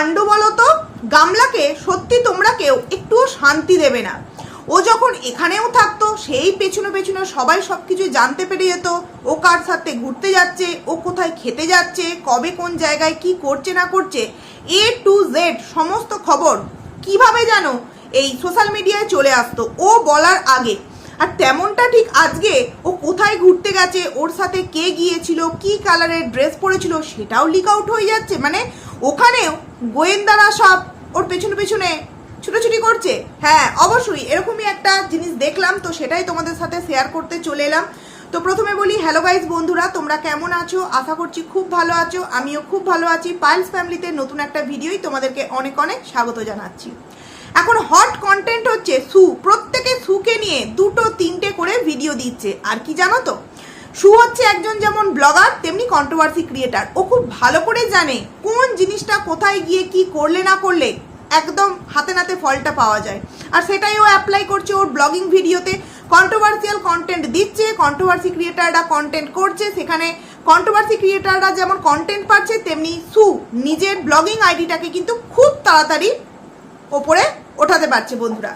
কাণ্ড বলো তো গামলাকে সত্যি তোমরা কেউ একটুও শান্তি দেবে না। ও যখন এখানেও থাকতো, সেই পেছনে পেছনে সবাই সব কিছু জানতে পেরে যেত। ও কার সাথে ঘুরতে যাচ্ছে, ও কোথায় খেতে যাচ্ছে, কবে কোন জায়গায় কি করছে না করছে এ টু জেড সমস্ত খবর কীভাবে জানো? এই সোশ্যাল মিডিয়ায় চলে আসতো, ও বলার আগে। আর তেমনটা ঠিক আজকে ও কোথায় ঘুরতে গেছে, ওর সাথে কে গিয়েছিল, কি কালারের ড্রেস পরেছিল, সেটাও লিক আউট হয়ে যাচ্ছে। মানে ওখানেও গোয়েন্দারা সব ওর পেছনে পেছনে ছুটোছুটি করছে। হ্যাঁ অবশ্যই এরকমই একটা জিনিস দেখলাম, তো সেটাই তোমাদের সাথে শেয়ার করতে চলে এলাম। তো প্রথমে বলি হ্যালো গাইজ বন্ধুরা, তোমরা কেমন আছো? আশা করছি খুব ভালো আছো, আমিও খুব ভালো আছি। পাইলস ফ্যামিলিতে নতুন একটা ভিডিওই তোমাদেরকে অনেক অনেক স্বাগত জানাচ্ছি। এখন হট কন্টেন্ট হচ্ছে সু। প্রত্যেকে সুকে নিয়ে দুটো তিনটে করে ভিডিও দিচ্ছে। আর কি জানো তো? সু হচ্ছে একজন যেমন ব্লগার, তেমনি কন্ট্রোভার্সি ক্রিয়েটার ও খুব ভালো করে জানে কোন জিনিসটা কোথায় গিয়ে কি করলে না করলে একদম হাতে নাতে ফলটা পাওয়া যায়। আর সেটাই ও অ্যাপ্লাই করছে ওর ব্লগিং ভিডিওতে। কন্ট্রোভার্সিয়াল কন্টেন্ট দিচ্ছে কন্ট্রোভার্সি ক্রিয়েটাররা কন্টেন্ট করছে। সেখানে কন্ট্রোভার্সি ক্রিয়েটাররা যেমন কন্টেন্ট পাচ্ছে, তেমনি সু নিজের ব্লগিং আইডিটাকে কিন্তু খুব তাড়াতাড়ি ওপরে ওঠাতে পারছে বন্ধুরা।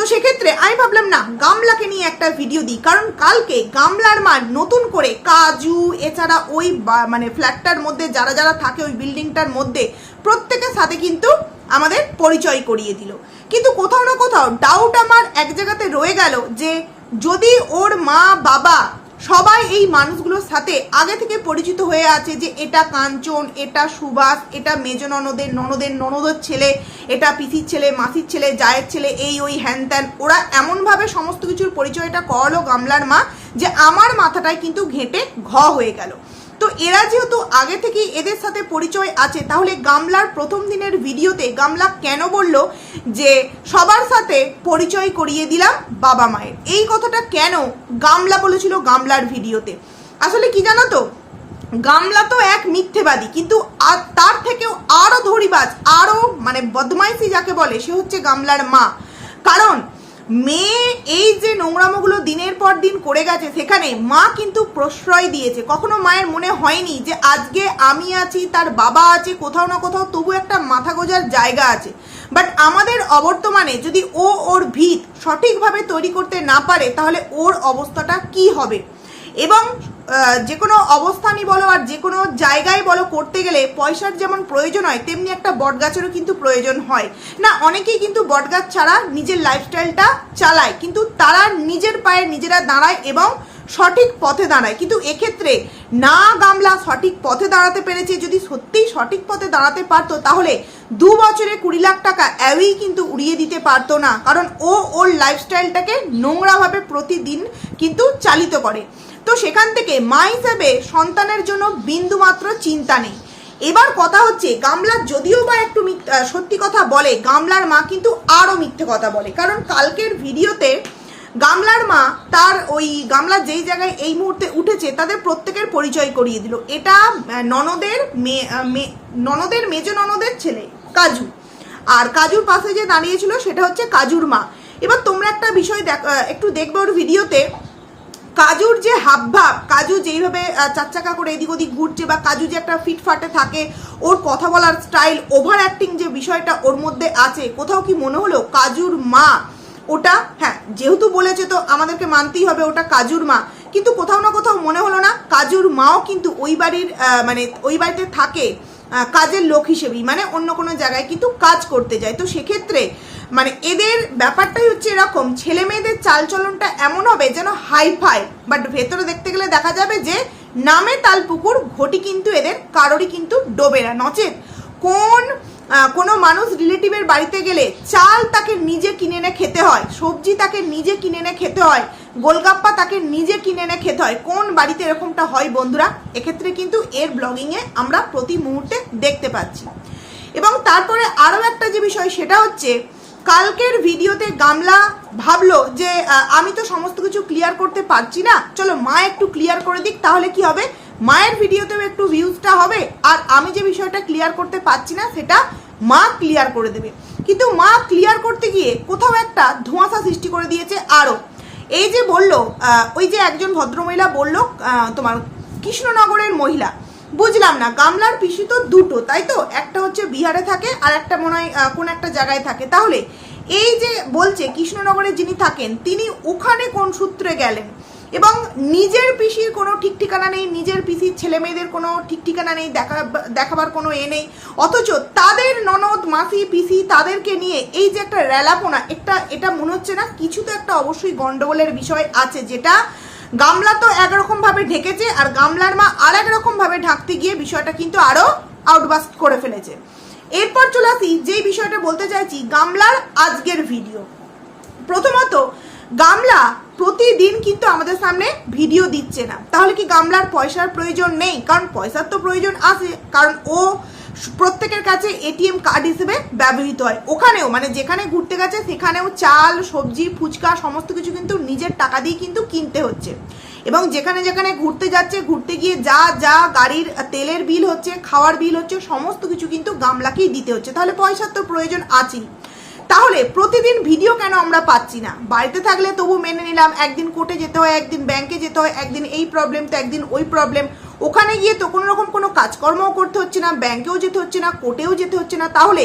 তো সেক্ষেত্রে আমি ভাবলাম, না, গামলাকে নিয়ে একটা ভিডিও দিই। কারণ কালকে গামলার মা নতুন করে কাজু, এছাড়া ওই মানে ফ্ল্যাটটার মধ্যে যারা যারা থাকে ওই বিল্ডিংটার মধ্যে প্রত্যেকের সাথে কিন্তু আমাদের পরিচয় করিয়ে দিল। কিন্তু কোথাও না কোথাও ডাউট আমার এক জায়গাতে রয়ে গেল যে যদি ওর মা বাবা সবাই এই মানুষগুলোর সাথে আগে থেকে পরিচিত হয়ে আছে যে এটা কাঞ্চন, এটা সুভাষ, এটা মেজ ননদের ননদের ননদের ছেলে, এটা পিসির ছেলে, মাসির ছেলে, জায়ের ছেলে, এই ওই হ্যান ত্যান। ওরা এমনভাবে সমস্ত কিছুর পরিচয়টা করল গামলার মা যে আমার মাথাটায় কিন্তু ঘেঁটে ঘ হয়ে গেল। তো এরা যেহেতু আগে থেকেই এদের সাথে পরিচয় আছে, তাহলে গামলার প্রথম দিনের ভিডিওতে গামলা কেন বলল যে সবার সাথে পরিচয় করিয়ে দিলাম বাবা মায়ের? এই কথাটা কেন গামলা বলেছিল গামলার ভিডিওতে? আসলে কি জানো তো গামলা তো এক মিথ্যেবাদী, কিন্তু তার থেকেও আরও ধরিবাজ আরও মানে বদমাইশি যাকে বলে, সে হচ্ছে গামলার মা। কারণ মেয়ে এই যে নোংরামোগুলো দিনের পর দিন করে গেছে, সেখানে মা কিন্তু প্রশ্রয় দিয়েছে। কখনো মায়ের মনে হয়নি যে আজকে আমি আছি, তার বাবা আছে, কোথাও না কোথাও তবু একটা মাথা গোজার জায়গা আছে। বাট আমাদের অবর্তমানে যদি ও ওর ভিত সঠিকভাবে তৈরি করতে না পারে, তাহলে ওর অবস্থাটা কি হবে? এবং যে কোনো অবস্থানই বলো আর যে কোনো জায়গায় বলো করতে গেলে পয়সার যেমন প্রয়োজন হয়, তেমনি একটা বটগাছেরও কিন্তু প্রয়োজন হয়। না, অনেকেই কিন্তু বটগাছ ছাড়া নিজের লাইফস্টাইলটা চালায়, কিন্তু তারা নিজের পায়ে নিজেরা দাঁড়ায় এবং সঠিক পথে দাঁড়ায়। কিন্তু এক্ষেত্রে না গামলা সঠিক পথে দাঁড়াতে পেরেছে, যদি সত্যিই সঠিক পথে দাঁড়াতে পারতো, তাহলে দু বছরে কুড়ি লাখ টাকা অ্যাওই কিন্তু উড়িয়ে দিতে পারতো না, কারণ ও ওর লাইফস্টাইলটাকে নোংরাভাবে প্রতিদিন কিন্তু চালিত করে। তো সেখান থেকে মা হিসেবে সন্তানের জন্য বিন্দুমাত্র চিন্তা নেই। এবার কথা হচ্ছে গামলা যদিও বা একটু সত্যি কথা বলে, গামলার মা কিন্তু আরও মিথ্যে কথা বলে। কারণ কালকের ভিডিওতে গামলার মা তার ওই, গামলা যেই জায়গায় এই মুহূর্তে উঠেছে, তাদের প্রত্যেকের পরিচয় করিয়ে দিল। এটা ননদের ননদের মেজ ননদের ছেলে, কাজু। আর কাজুর পাশে যে দাঁড়িয়েছিল, সেটা হচ্ছে কাজুর মা। এবার তোমরা একটা বিষয় দেখ একটু দেখবে ওর ভিডিওতে। কাজুর যে হাবভাব, কাজু যেইভাবে চাকচাকা করে এদিক ওদিক ঘুরছে বা কাজু যে একটা ফিটফাটে থাকে, ওর কথা বলার স্টাইল ওভার অ্যাক্টিং যে বিষয়টা ওর মধ্যে আছে, কোথাও কি মনে হলো কাজুর মা? ওটা হ্যাঁ যেহেতু বলেছে তো আমাদেরকে মানতেই হবে ওটা কাজুর মা, কিন্তু কোথাও না কোথাও মনে হলো না কাজুর মাও কিন্তু ওই বাড়ির মানে ওই বাড়িতে থাকে কাজের লোক হিসেবেই মানে অন্য কোনো জায়গায় কিন্তু কাজ করতে যায়। তো সেক্ষেত্রে মানে এদের ব্যাপারটাই হচ্ছে এরকম, ছেলে মেয়েদের চালচলনটা এমন হবে যেন হাই ফাই বাট ভেতরে দেখতে গেলে দেখা যাবে যে নামে তাল পুকুর ঘটি কিন্তু এদের, কারোরই কিন্তু ডোবে না। নচেত কোন কোনো মানুষ রিলেটিভের বাড়িতে গেলে চাল তাকে নিজে কিনে এনে খেতে হয়, সবজি তাকে নিজে কিনে এনে খেতে হয়, গোলগাপ্পা তাকে নিজে কিনে এনে খেতে হয়। কোন বাড়িতে এরকমটা হয় বন্ধুরা? এক্ষেত্রে কিন্তু এর ব্লগিংয়ে আমরা প্রতি মুহূর্তে দেখতে পাচ্ছি। এবং তারপরে আরও একটা যে বিষয়, সেটা হচ্ছে কালকের ভিডিওতে গামলা ভাবলো যে আমি তো সমস্ত কিছু ক্লিয়ার করতে পারছি না। চলো মা একটু ক্লিয়ার করে দিক, তাহলে কি হবে? মায়ের ভিডিওতেও একটু ভিউজটা হবে, আর আমি যে বিষয়টা ক্লিয়ার করতে পারছি না, সেটা মা ক্লিয়ার করে দেবে। কিন্তু মা ক্লিয়ার করতে গিয়ে কোথাও একটা ধোঁয়াশা সৃষ্টি করে দিয়েছে আরও। এই যে বলল ওই যে একজন ভদ্রমহিলা বলল তোমার কৃষ্ণনগরের মহিলা বুঝলাম না, গামলার পিসি তো দুটো, তাই তো? একটা হচ্ছে বিহারে থাকে আর একটা মনে হয় কোন একটা জায়গায় থাকে। তাহলে, এই যে বলছে কৃষ্ণনগরে যিনি থাকেন, তিনি ওখানে কোন সূত্রে গেলেন? এবং নিজের পিসির কোনো ঠিক ঠিকানা নেই, নিজের পিসির ছেলে মেয়েদের কোনো ঠিক ঠিকানা নেই, দেখা দেখাবার কোনো এ নেই, অথচ তাদের ননদ, মাসি, পিসি তাদেরকে নিয়ে এই যে একটা রেলাপোনা, একটা, এটা মনে হচ্ছে না, কিছু তো একটা অবশ্যই গন্ডগোলের বিষয় আছে, যেটা গামলা তো একরকম ভাবে ঢেকেছে আর গামলার মা আর একরকম ভাবে ঢাকতে গিয়ে বিষয়টা কিন্তু আরও আউটবাস্ট করে ফেলেছে। এরপর চলে আসি যে বিষয়টা বলতে চাইছি, গামলার আজকের ভিডিও প্রথমত, গামলা প্রতিদিন কিন্তু আমাদের সামনে ভিডিও দিচ্ছে না। তাহলে কি গামলার পয়সার প্রয়োজন নেই? কারণ পয়সার তো প্রয়োজন আছে। কারণ ও প্রত্যেকের কাছে এটিএম কার্ড হিসেবে ব্যবহৃত হয়। ওখানেও মানে যেখানে ঘুরতে গেছে, সেখানেও চাল, সবজি, ফুচকা, সমস্ত কিছু কিন্তু নিজের টাকা দিয়ে কিন্তু কিনতে হচ্ছে। এবং যেখানে যেখানে ঘুরতে যাচ্ছে, ঘুরতে গিয়ে যা যা গাড়ির তেলের বিল হচ্ছে, খাওয়ার বিল হচ্ছে, সমস্ত কিছু কিন্তু গামলাকেই দিতে হচ্ছে। তাহলে পয়সার তো প্রয়োজন আছেই। তাহলে প্রতিদিন ভিডিও কেন আমরা পাচ্ছি না? বাড়িতে থাকলে তবু মেনে নিলাম, একদিন কোর্টে যেতে হয়, একদিন ব্যাংকে যেতে হয়, একদিন এই প্রবলেম তো, একদিন ওই প্রবলেম ওখানে গিয়ে তো কোনো রকম কোনো কাজকর্মও করতে হচ্ছে না, ব্যাংকেও যেতে হচ্ছে না, কোর্টেও যেতে হচ্ছে না। তাহলে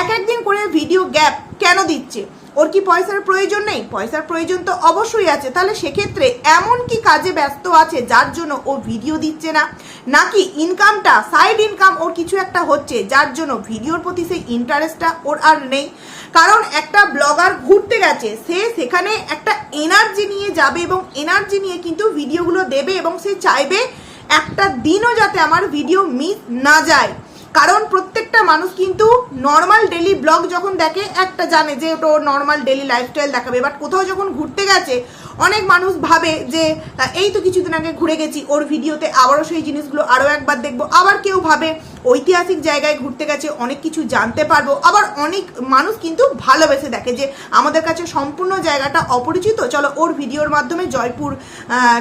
এক একদিন করে ভিডিও গ্যাপ কেন দিচ্ছে? ওর কি পয়সার প্রয়োজন নেই? পয়সার প্রয়োজন তো অবশ্যই আছে। তাহলে সেক্ষেত্রে এমন কি কাজে ব্যস্ত আছে যার জন্য ও ভিডিও দিচ্ছে না? নাকি ইনকামটা সাইড ইনকাম ওর কিছু একটা হচ্ছে যার জন্য ভিডিওর প্রতি সেই ইন্টারেস্টটা ওর আর নেই? কারণ একটা ব্লগার ঘুরতে গেছে, সে সেখানে একটা এনার্জি নিয়ে যাবে এবং এনার্জি নিয়ে কিন্তু ভিডিওগুলো দেবে এবং সে চাইবে একটা দিনও যাতে আমার ভিডিও মিস না যায়। কারণ প্রত্যেকটা মানুষ কিন্তু নর্মাল ডেলি ব্লগ যখন দেখে, একটা জানে যে ওটা নর্মাল ডেলি লাইফস্টাইল দেখাবে। বাট কোথাও যখন ঘুরতে গেছে, অনেক মানুষ ভাবে যে, এই তো কিছুদিন আগে ঘুরে গেছি, ওর ভিডিওতে আবারও সেই জিনিসগুলো আরও একবার দেখব। আবার কেউ ভাবে ঐতিহাসিক জায়গায় ঘুরতে গেছে, অনেক কিছু জানতে পারব। আবার অনেক মানুষ কিন্তু ভালোবেসে দেখে যে আমাদের কাছে সম্পূর্ণ জায়গাটা অপরিচিত। চলো ওর ভিডিওর মাধ্যমে জয়পুর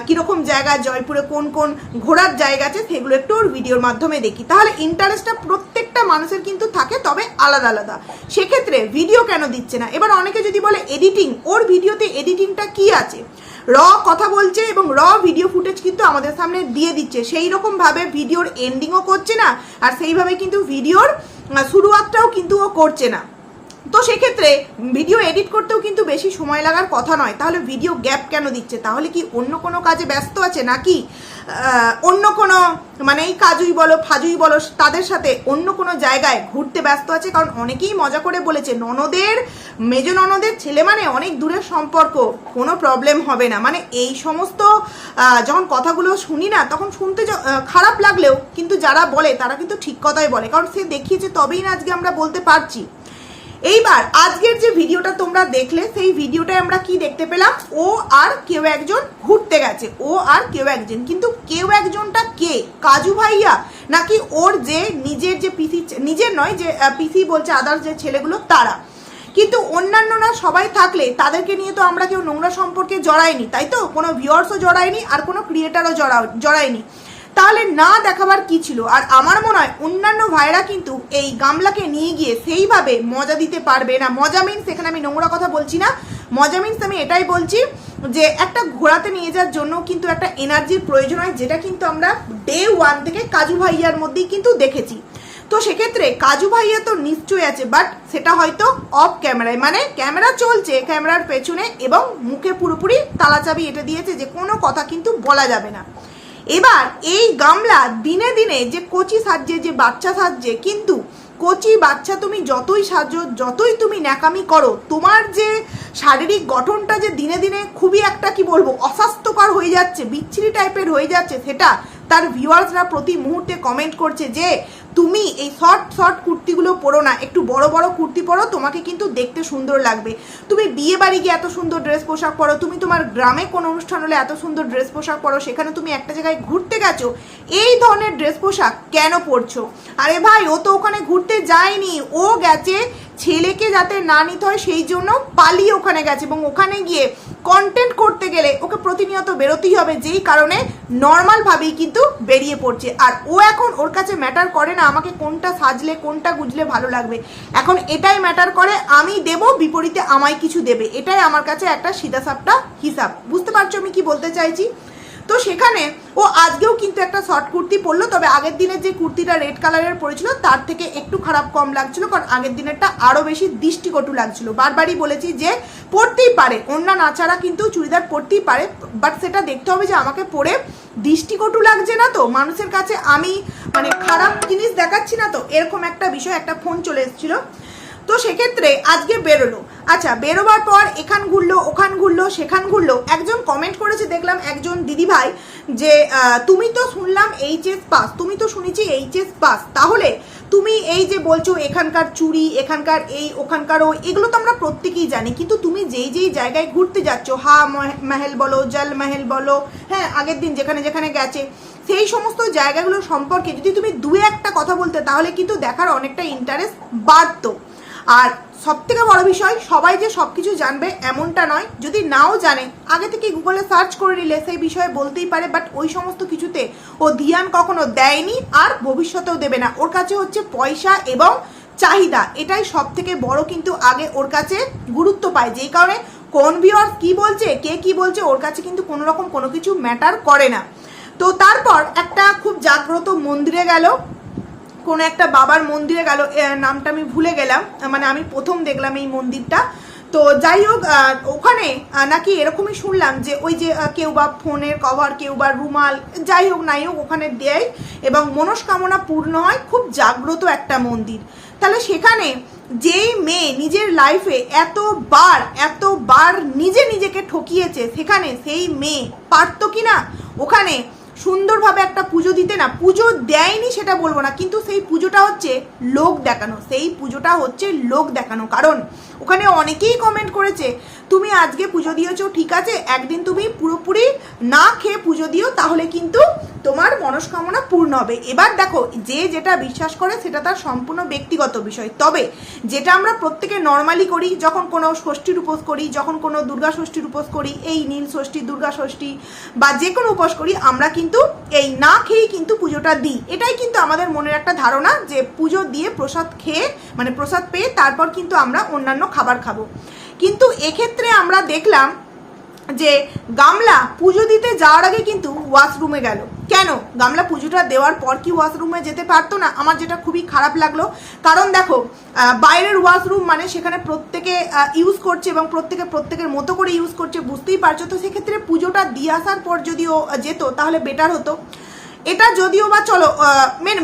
কীরকম জায়গা, জয়পুরে কোন কোন ঘোরার জায়গা আছে সেগুলো একটু ওর ভিডিওর মাধ্যমে দেখি। তাহলে ইন্টারেস্টটা প্রত্যেকটা মানুষের কিন্তু থাকে, তবে আলাদা আলাদা। সেক্ষেত্রে ভিডিও কেন দিচ্ছে না? এবার অনেকে যদি বলে এডিটিং ওর ভিডিওতে এডিটিংটা কি আছে? র কথা বলছে এবং র ভিডিও ফুটেজ কিন্তু আমাদের সামনে দিয়ে দিচ্ছে। সেই রকমভাবে ভিডিওর এন্ডিংও করছে না, আর সেইভাবে কিন্তু ভিডিওর শুরুয়াতটাও কিন্তু ও করছে না। তো সেক্ষেত্রে ভিডিও এডিট করতেও কিন্তু বেশি সময় লাগার কথা নয়। তাহলে ভিডিও গ্যাপ কেন দিচ্ছে? তাহলে কি অন্য কোনো কাজে ব্যস্ত আছে নাকি? অন্য কোনো মানে এই কাজুই বলো, ফাজুই বলো, তাদের সাথে অন্য কোনো জায়গায় ঘুরতে ব্যস্ত আছে? কারণ অনেকেই মজা করে বলেছে, ননদের, মেজ ননদের ছেলে মানে অনেক দূরের সম্পর্ক, কোনো প্রবলেম হবে না। মানে এই সমস্ত যখন কথাগুলো শুনি না, তখন শুনতে খারাপ লাগলেও কিন্তু যারা বলে, তারা কিন্তু ঠিক কথাই বলে। কারণ সে দেখিয়েছে, তবেই না আজকে আমরা বলতে পারছি। এইবার আজকের যে ভিডিওটা তোমরা দেখলে, সেই ভিডিওটায় আমরা কি দেখতে পেলাম? ও আর কেউ একজন ঘুরতে গেছে। ও আর কেউ একজন। কিন্তু কেউ একজনটা কে? কাজু ভাইয়া? নাকি ওর যে নিজের যে পিসি নিজের নয়, যে পিসি বলছে আদার্স যে ছেলেগুলো, তারা। কিন্তু অন্যান্যরা সবাই থাকলে তাদেরকে নিয়ে তো আমরা কেউ নোংরা সম্পর্কে জড়াইনি, তাই তো? কোনো ভিউয়ার্সও জড়ায়নি আর কোনো ক্রিয়েটারও জড়া জড়ায়নি। তাহলে না দেখাবার কি ছিল? আর আমার মনে হয় অন্যান্য ভাইরা কিন্তু এই গামলাকে নিয়ে গিয়ে সেইভাবে মজা দিতে পারবে না। মজা মিনস এখানে আমি নোংরা কথা বলছি না। মজা মিনস আমি এটাই বলছি যে একটা ঘোরাতে নিয়ে যাওয়ার জন্য কিন্তু একটা এনার্জির প্রয়োজন হয়, যেটা কিন্তু আমরা ডে ওয়ান থেকে কাজু ভাইয়ার মধ্যেই কিন্তু দেখেছি। তো সেক্ষেত্রে কাজু ভাইয়া তো নিশ্চয়ই আছে বাট সেটা হয়তো অফ ক্যামেরায় মানে ক্যামেরা চলছে ক্যামেরার পেছনে এবং মুখে পুরোপুরি তালাচাবি এটা দিয়েছে যে কোনো কথা কিন্তু বলা যাবে না। এবার এই গামলা দিনে দিনে যে কচি সাজছে, যে বাচ্চা সাজছে, কিন্তু কচি বাচ্চা তুমি যতই সাজো, যতই তুমি ন্যাকামি করো, তোমার যে শারীরিক গঠনটা যে দিনে দিনে খুবই একটা কি বলব, অস্বাস্থ্যকর হয়ে যাচ্ছে, বিচ্ছিরি টাইপের হয়ে যাচ্ছে, সেটা তার ভিউয়ার্সরা প্রতি মুহূর্তে কমেন্ট করছে যে তুমি এই শর্ট শর্ট কুর্তিগুলো পরো না। একটু বড় বড় কুর্তি পরো, তোমাকে কিন্তু দেখতে সুন্দর লাগবে। তুমি বিয়ে বাড়ি গিয়ে এত সুন্দর ড্রেস পোশাক পরো, তুমি তোমার গ্রামে কোনো অনুষ্ঠান হলে এত সুন্দর ড্রেস পোশাক পরো, সেখানে তুমি একটা জায়গায় ঘুরতে গেছো, এই ধরনের ড্রেস পোশাক কেন পরছো? আরে ভাই, ও তো ওখানে ঘুরতে যায়নি, ও গেছে ছেলেকে যাতে না নিতে হয়, সেই জন্য পালিয়ে ওখানে গেছে এবং ওখানে গিয়ে কন্টেন্ট করতে গেলে ওকে প্রতিনিয়ত বেরোতেই হবে। যেই কারণে নর্মালভাবেই কিন্তু বেরিয়ে পড়ছে। আর ও এখন ওর কাছে ম্যাটার করে না, আমাকে কোনটা সাজলে, কোনটা গুজলে ভালো লাগবে। এখন এটাই ম্যাটার করে, আমি দেব, বিপরীতে আমায় কিছু দেবে। এটাই আমার কাছে একটা সিধা সাপটা হিসাব। বুঝতে পারছ আমি কি বলতে চাইছি? তো সেখানে ও আজকেও কিন্তু একটা শর্ট কুর্তি পরলো, তবে আগের দিনের যে কুর্তিটা রেড কালারের পরেছিল, তার থেকে একটু খারাপ কম লাগছিল, কারণ আগের দিনেরটা আরও বেশি দৃষ্টিকটু লাগছিল। বারবারই বলেছি যে পরতেই পারে অন্য নাচারা কিন্তু চুড়িদার পরতেই পারে বাট সেটা দেখতে হবে যে আমাকে পরে দৃষ্টিকটু লাগছে না তো? মানুষের কাছে আমি মানে খারাপ জিনিস দেখাচ্ছি না তো? এরকম একটা বিষয়, একটা ফোন চলে এসেছিল। তো সেক্ষেত্রে আজকে বেরোলো। আচ্ছা বেরোবার পর এখান ঘুরলো, ওখান ঘুরলো, সেখান ঘুরলো। একজন কমেন্ট করেছে, দেখলাম একজন দিদিভাই যে তুমি তো শুনলাম এইচএস পাস তুমি তো শুনেছি এইচএস পাস তাহলে তুমি এই যে বলছো এখানকার চুরি, এখানকার এই ওখানকার ও এগুলো তো আমরা প্রত্যেকেই জানি। কিন্তু তুমি যেই যেই জায়গায় ঘুরতে যাচ্ছ, হা, মহ- মহল বলো, জল মহল বলো হ্যাঁ আগের দিন যেখানে যেখানে গেছে, সেই সমস্ত জায়গাগুলো সম্পর্কে যদি তুমি দু একটা কথা বলতে, তাহলে কিন্তু দেখার অনেকটা ইন্টারেস্ট বাড়তো। আর সব থেকে বড় বিষয়, সবাই যে সব কিছু জানবে এমনটা নয়। যদি নাও জানে, আগে থেকে গুগলে সার্চ করে নিলে সেই বিষয়ে বলতেই পারে, বাট ওই সমস্ত কিছুতে ও ধ্যান কখনো দেয়নি আর ভবিষ্যতেও দেবে না। ওর কাছে হচ্ছে পয়সা এবং চাহিদা, এটাই সব থেকে বড় কিন্তু আগে ওর কাছে গুরুত্ব পায়। যেই কারণে কোন ভিওর কি বলছে, কে কি বলছে, ওর কাছে কিন্তু কোনো রকম কোনো কিছু ম্যাটার করে না। তো তারপর একটা খুব জাগ্রত মন্দিরে গেল। কোনো একটা বাবার মন্দিরে গেল নামটা আমি ভুলে গেলাম মানে আমি প্রথম দেখলাম এই মন্দিরটা। তো যাই হোক ওখানে নাকি এরকমই শুনলাম যে ওই যে কেউ বা ফোনের কভার, কেউ বা রুমাল, যাই হোক নাই হোক, ওখানে দেয় এবং মনস্কামনা পূর্ণ হয়, খুব জাগ্রত একটা মন্দির। তাহলে সেখানে যেই মেয়ে নিজের লাইফে এতবার এতবার নিজে নিজেকে ঠকিয়েছে, সেখানে সেই মেয়ে পারতো কি না ওখানে সুন্দরভাবে একটা পুজো দিতে না, পুজো দেয়নি সেটা বলব না, কিন্তু সেই পুজোটা হচ্ছে লোক দেখানো, সেই পুজোটা হচ্ছে লোক দেখানো। কারণ ওখানে অনেকেই কমেন্ট করেছে, তুমি আজকে পুজো দিয়েছ, ঠিক আছে, একদিন তুমি পুরোপুরি না খেয়ে পুজো দিও, তাহলে কিন্তু তোমার মনস্কামনা পূর্ণ হবে। এবার দেখো, যে যেটা বিশ্বাস করে সেটা তার সম্পূর্ণ ব্যক্তিগত বিষয়। তবে যেটা আমরা প্রত্যেকে নর্মালি করি, যখন কোনো ষষ্ঠীর উপোস করি, যখন কোনো দুর্গা ষষ্ঠীর উপোস করি, এই নীল ষষ্ঠী, দুর্গা ষষ্ঠী বা যে কোনো উপোস করি, আমরা কিন্তু এই না খেয়েই কিন্তু পুজোটা দিই। এটাই কিন্তু আমাদের মনের একটা ধারণা যে পুজো দিয়ে প্রসাদ খেয়ে মানে প্রসাদ পেয়ে তারপর কিন্তু আমরা অন্যান্য খাবার খাব। কিন্তু এক্ষেত্রে আমরা দেখলাম যে গামলা পুজো দিতে যাওয়ার আগে কিন্তু ওয়াশরুমে গেল। কেন? গামলা পুজোটা দেওয়ার পর কি ওয়াশরুমে যেতে পারতো না? আমার যেটা খুবই খারাপ লাগল। কারণ দেখো বাইরের ওয়াশরুম মানে সেখানে প্রত্যেকে ইউজ করছে এবং প্রত্যেকে প্রত্যেকের মতো করে ইউজ করছে, বুঝতেই পারছ। তো সেক্ষেত্রে পুজোটা দিয়ে আসার পর যদি ও যেত, তাহলে বেটার হতো। এটা যদিও বা চলো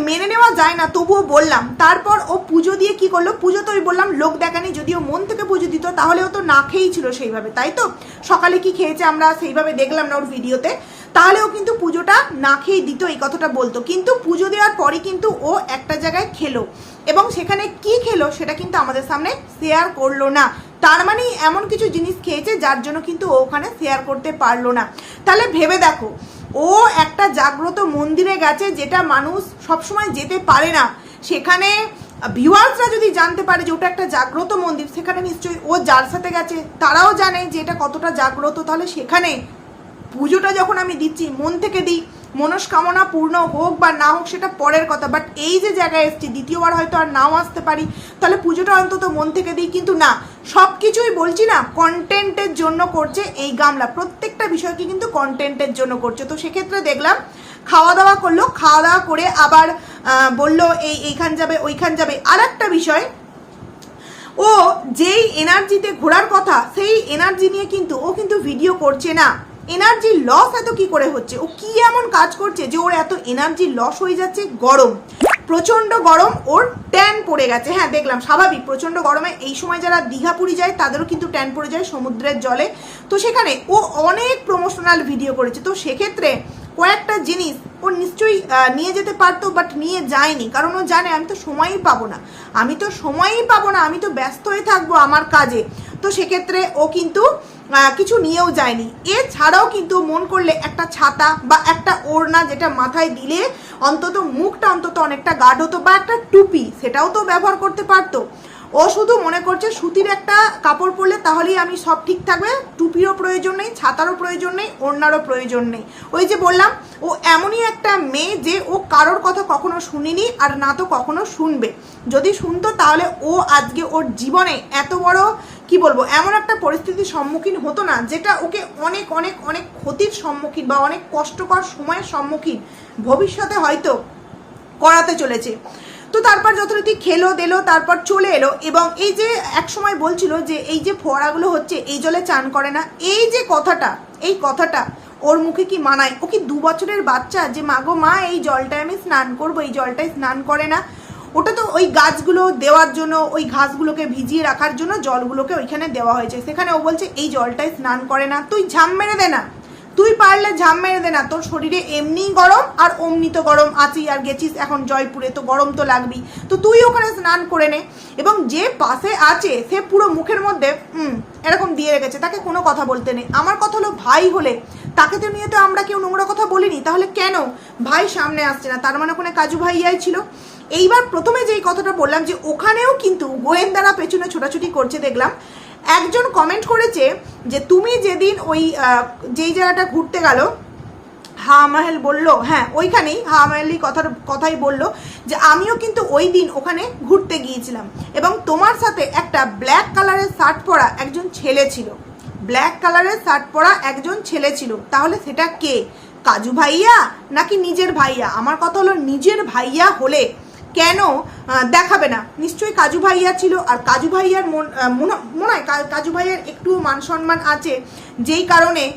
মেনে নেওয়া যায় না, তবুও বললাম। তারপর ও পুজো দিয়ে কি করল? পুজো তো ওই বললাম, লোক দেখানি, যদিও মন থেকে পুজো দিত, তাহলে ও তো না খেয়েই ছিল সেইভাবে, তাই তো? সকালে কি খেয়েছে আমরা সেইভাবে দেখলাম না ওর ভিডিওতে। তাহলেও কিন্তু পুজোটা না খেয়েই দিত, এই কথাটা বলতো। কিন্তু পুজো দেওয়ার পরে কিন্তু ও একটা জায়গায় খেলো। এবং সেখানে কি খেলো সেটা কিন্তু আমাদের সামনে শেয়ার করল না। তার মানে এমন কিছু জিনিস খেয়েছে, যার জন্য কিন্তু ও ওখানে শেয়ার করতে পারল না। তাহলে ভেবে দেখো ও একটা জাগ্রত মন্দিরে গেছে যেটা মানুষ সবসময় যেতে পারে না। সেখানে ভিউয়ার্সরা যদি জানতে পারে যে ওটা একটা জাগ্রত মন্দির, সেখানে নিশ্চয়ই ও যার সাথে গেছে, তারাও জানে যে এটা কতটা জাগ্রত। তাহলে সেখানে পুজোটা যখন আমি দিচ্ছি, মন থেকে দিই মনস্কামনা পূর্ণ হোক বা না হোক, সেটা পরের কথা। বাট এই যে জায়গায় এসছি, দ্বিতীয়বার হয়তো আর নাও আসতে পারি। তাহলে পুজোটা অন্তত মন থেকে দিই। কিন্তু না সব কিছুই বলছি না কন্টেন্টের জন্য করছে এই গামলা। প্রত্যেকটা বিষয়কে কিন্তু কন্টেন্টের জন্য করছে। তো সেক্ষেত্রে দেখলাম খাওয়া দাওয়া করল খাওয়া দাওয়া করে আবার বলল, এই, এইখান যাবে, ওইখান যাবে। আর একটা বিষয়, ও যেই এনার্জিতে ঘোরার কথা, সেই এনার্জি নিয়ে কিন্তু ও কিন্তু ভিডিও করছে না। এনার্জি লস এত কি করে হচ্ছে? ও কি এমন কাজ করছে যে ওর এত এনার্জি লস হয়ে যাচ্ছে? গরম। প্রচণ্ড গরম, ওর ট্যান পড়ে গেছে। হ্যাঁ দেখলাম, স্বাভাবিক প্রচণ্ড গরমে এই সময় যারা দীঘা পুরী যায়, তাদেরও কিন্তু ট্যান পড়ে যায় সমুদ্রের জলে। তো সেখানে ও অনেক প্রমোশনাল ভিডিও করেছে। তো সেক্ষেত্রে কয়েকটা জিনিস, ও নিশ্চয়ই নিয়ে যেতে পারতো বাট নিয়ে যায়নি। কারণ ও জানে, আমি তো সময়ই পাবো না। আমি তো সময়ই পাবো না, আমি তো ব্যস্ত হয়ে থাকব আমার কাজে। তো সেক্ষেত্রে ও কিন্তু কিছু নিয়েও যায়নি। এছাড়াও কিন্তু মন করলে একটা ছাতা বা একটা ওড়না যেটা মাথায় দিলে অন্তত মুখটা অন্তত অনেকটা গাঢ় হতো, বা একটা টুপি, সেটাও তো ব্যবহার করতে পারতো। ও শুধু মনে করছে সুতির একটা কাপড় পরলে তাহলেই আমি সব ঠিক থাকবে, টুপিরও প্রয়োজন নেই, ছাতারও প্রয়োজন নেই, ওড়নারও প্রয়োজন নেই। ওই যে বললাম, ও এমনই একটা মেয়ে যে ও কারোর কথা কখনো শুনিনি আর না তো কখনো শুনবে। যদি শুনতো তাহলে ও আজকে ওর জীবনে এত বড়, কি বলব, এমন একটা পরিস্থিতির সম্মুখীন হতো না, যেটা ওকে অনেক অনেক অনেক ক্ষতির সম্মুখীন বা অনেক কষ্টকর সময়ের সম্মুখীন ভবিষ্যতে হয়তো করাতে চলেছে। তো তারপর যথারীতি খেলো, দেলো, তারপর চলে এলো এবং এই যে এক সময় বলছিল যে এই যে ফোয়ারাগুলো হচ্ছে, এই জলে চান করে না, এই যে কথাটা, এই কথাটা ওর মুখে কি মানায়? ও কি দু বছরের বাচ্চা? যে মাগো মা, এই জলটায় আমি স্নান করব, এই জলটায় স্নান করে না। ওটা তো ওই গাছগুলো দেওয়ার জন্য, ওই ঘাসগুলোকে ভিজিয়ে রাখার জন্য জলগুলোকে ওইখানে দেওয়া হয়েছে। সেখানে ও বলছে, এই জলটায় স্নান করে না। তুই ঝাম মেরে দে না। তুই পারলে ঝাম মেরে দে না। তোর শরীরে এমনি গরম আর অমনি তো গরম আছি আর গেছিস এখন জয়পুরে, তো গরম তো লাগবেই। তো তুই ওখানে স্নান করে নে এবং যে পাশে আছে সে পুরো মুখের মধ্যে এরকম দিয়ে রেখেছে। তাকে কোনো কথা বলতে নেই আমার কথা হলো ভাই হলে। তাকে তো নিয়ে তো আমরা কেউ নোংরা কথা বলিনি। তাহলে কেন? ভাই সামনে আসছে না। তার মানে ওখানে কাজু ভাইয়াই ছিল। এইবার প্রথমে যেই কথাটা বললাম যে, ওখানেও কিন্তু গোয়েন্দারা পেছনে ছোটাছুটি করছে, দেখলাম। একজন কমেন্ট করেছে যে, তুমি যেদিন ওই যেই জায়গাটা ঘুরতে গেল, হা মাহেল বলল হ্যাঁ ওইখানেই হা মাহেলই কথার, কথাই বলল যে, আমিও কিন্তু ওই দিন ওখানে ঘুরতে গিয়েছিলাম এবং তোমার সাথে একটা ব্ল্যাক কালারের শার্ট পরা একজন ছেলে ছিল। ব্ল্যাক কালারের শার্ট পরা একজন ছেলে ছিল। তাহলে সেটা কে? কাজু ভাইয়া নাকি নিজের ভাইয়া? আমার কথা হলো নিজের ভাইয়া হলে। কেন দেখাবে না। নিশ্চয়ই কাজু ভাইয়া ছিল, আর কাজু ভাইয়ার মন মনে- হয় কাজু ভাইয়ার একটু মান সম্মান আছে, যেই কারণে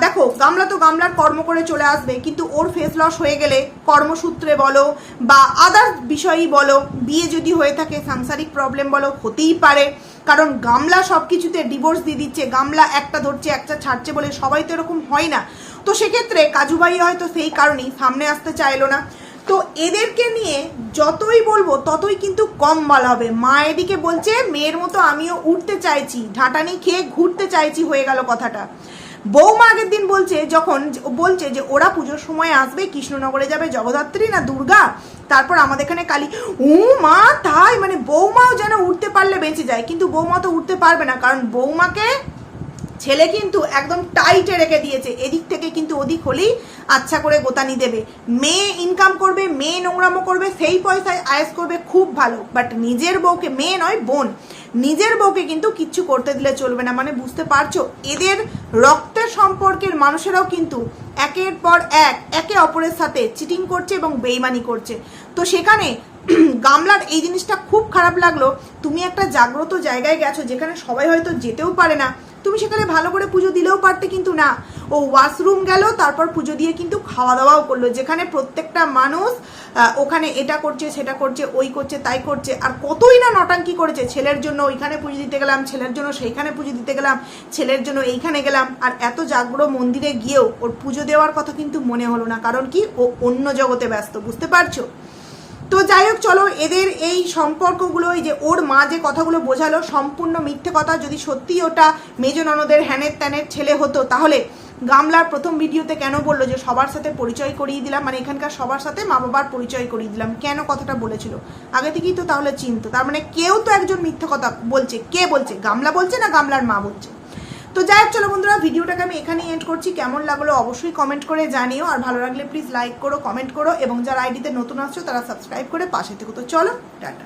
দেখো, গামলা তো গামলার কর্ম করে চলে আসবে, কিন্তু ওর ফেস লস হয়ে গেলে কর্মসূত্রে বলো বা আদার বিষয়ই বলো, বিয়ে যদি হয়ে থাকে, সাংসারিক প্রবলেম বলো, হতেই পারে। কারণ গামলা সব কিছুতে ডিভোর্স দিয়ে দিচ্ছে, গামলা একটা ধরছে, একটা ছাড়ছে বলে সবাই তো এরকম হয় না। তো সেক্ষেত্রে কাজু ভাই হয়তো সেই কারণেই সামনে আসতে চাইলো না। তো এদেরকে নিয়ে যতই বলব, ততই কিন্তু কম বলা হবে। মা এদিকে বলছে, মেয়ের মতো আমিও উঠতে চাইছি, ঢাটানি খেয়ে ঘুরতে চাইছি হয়ে গেল কথাটা। বৌমা আগের দিন বলছে, যখন বলছে যে, ওরা পুজোর সময় আসবে, কৃষ্ণনগরে যাবে জগদ্ধাত্রী না দুর্গা? তারপর আমাদের এখানে কালী ও মা, তাই? মানে বৌমাও যেন উঠতে পারলে বেঁচে যায়, কিন্তু বৌমা তো উঠতে পারবে না, কারণ বৌমাকে ছেলে কিন্তু একদম টাইটে রেখে দিয়েছে। এদিক থেকে কিন্তু ওদিক হলেই আচ্ছা করে গোতানি দেবে। মেয়ে ইনকাম করবে, মেয়ে নোংরামো করবে, সেই পয়সায় আয়েস করবে খুব ভালো। বাট নিজের বউকে, মেয়ে নয়, বোন। নিজের বউকে কিন্তু কিচ্ছু করতে দিলে চলবে না। মানে বুঝতে পারছ? এদের রক্তের সম্পর্কের মানুষেরাও কিন্তু একের পর এক একে অপরের সাথে চিটিং করছে এবং বেইমানি করছে। তো সেখানে গামলার এই জিনিসটা খুব খারাপ লাগল। তুমি একটা জাগ্রত জায়গায় গেছো যেখানে সবাই হয়তো যেতেও পারে না। তুমি সেখানে ভালো করে পুজো দিলেও পারতে কিন্তু না। ও ওয়াশরুম গেল, তারপর পুজো দিয়ে কিন্তু খাওয়া দাওয়াও করল। যেখানে প্রত্যেকটা মানুষ ওখানে এটা করছে, সেটা করছে, ওই করছে, তাই করছে, আর কতই না নটাঙ্কি করেছে। ছেলের জন্য ওইখানে পুজো দিতে গেলাম, ছেলের জন্য সেইখানে পুজো দিতে গেলাম, ছেলের জন্য এইখানে গেলাম, আর এত জাগ্র মন্দিরে গিয়েও ওর পুজো দেওয়ার কথা কিন্তু মনে হলো না। কারণ কি? ও অন্য জগতে ব্যস্ত, বুঝতে পারছ? তো যাই হোক, চলো এদের এই সম্পর্কগুলো, এই যে ওর মা যে কথাগুলো বোঝালো, সম্পূর্ণ মিথ্যে কথা। যদি সত্যি ওটা মেজ ননদের হ্যানের ত্যানের ছেলে হতো, তাহলে গামলার প্রথম ভিডিওতে কেন বলল যে সবার সাথে পরিচয় করিয়ে দিলাম? মানে এখানকার সবার সাথে মা বাবার পরিচয় করিয়ে দিলাম। কেন কথাটা বলেছিল? আগে থেকেই তো তাহলে চিনতো। তার মানে কেউ তো একজন মিথ্যে কথা বলছে। কে বলছে? গামলা বলছে না গামলার মা বলছে? তো যাই হোক, চলো বন্ধুরা, ভিডিওটাকে আমি এখানেই এন্ড করছি। কেমন লাগল অবশ্যই কমেন্ট করে জানিও। আর ভালো লাগলে প্লিজ লাইক করো কমেন্ট করো। এবং যারা আইডিতে নতুন আসছো, তারা সাবস্ক্রাইব করে পাশে থেকে। তো চলো, টাটা।